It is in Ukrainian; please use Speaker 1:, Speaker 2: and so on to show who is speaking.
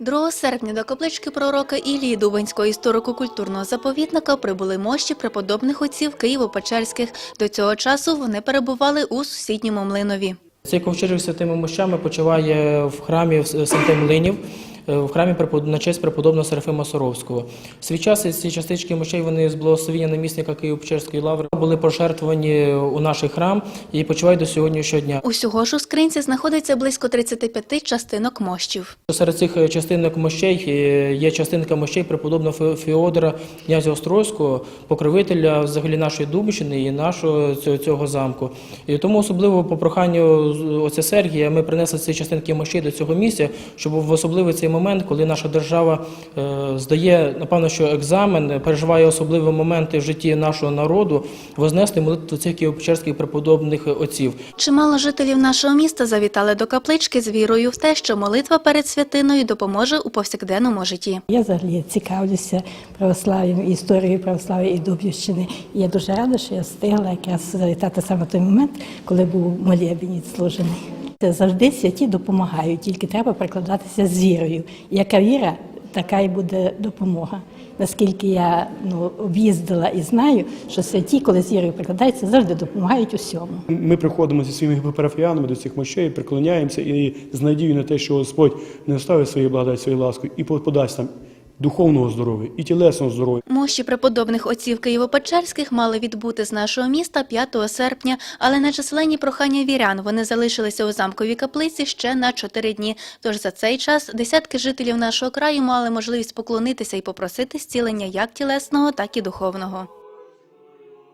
Speaker 1: 2 серпня до каплички пророка Ілії Дубенського історико-культурного заповідника прибули мощі преподобних отців Києво-Печерських. До цього часу вони перебували у сусідньому млинові.
Speaker 2: Цей ковчежик з святими мощами почуває в храмі Святим Млинів, в храмі на честь преподобного Серафима Соровського. В свій час ці частички мощей вони з благословення намісника Києво-Печерської лаври були пожертвовані у наш храм і почивають до сьогоднішнього дня.
Speaker 1: Усього ж у скринці знаходиться близько 35 частинок мощів.
Speaker 2: Серед цих е, частинок мощей е, є частинка мощей преподобного Фе- Феодора князя Острозького, покровителя взагалі нашої Дубщини і нашого цього, замку. І тому особливо по проханню отця Сергія ми принесли ці частинки мощей до цього місця, щоб в особливий цей момент, коли наша держава е, здає, напевно, що екзамен, переживає особливі моменти в житті нашого народу, вознести молитву цих києво-печерських преподобних отців.
Speaker 1: Чимало жителів нашого міста завітали до каплички з вірою в те, що молитва перед святиною допоможе у повсякденному житті.
Speaker 3: Я взагалі цікавлюся православ'ям, історією православ'я і Дубівщини. І я дуже рада, що я встигла якраз завітати саме той момент, коли був молебень відслужений. Це завжди святі допомагають, тільки треба прикладатися з вірою. Яка віра, така і буде допомога. Наскільки я ну, об'їздила і знаю, що святі, коли з вірою прикладаються, завжди допомагають усьому.
Speaker 4: Ми приходимо зі своїми парафіянами до цих мощей, приклоняємося і з надією на те, що Господь не оставить свої благодать, свою ласку і подасть нам духовного здоров'я і тілесного здоров'я.
Speaker 1: Мощі преподобних отців Києво-Печерських мали відбути з нашого міста 5 серпня, але на численні прохання вірян вони залишилися у замковій каплиці ще на 4 дні. Тож за цей час десятки жителів нашого краю мали можливість поклонитися і попросити зцілення як тілесного, так і духовного.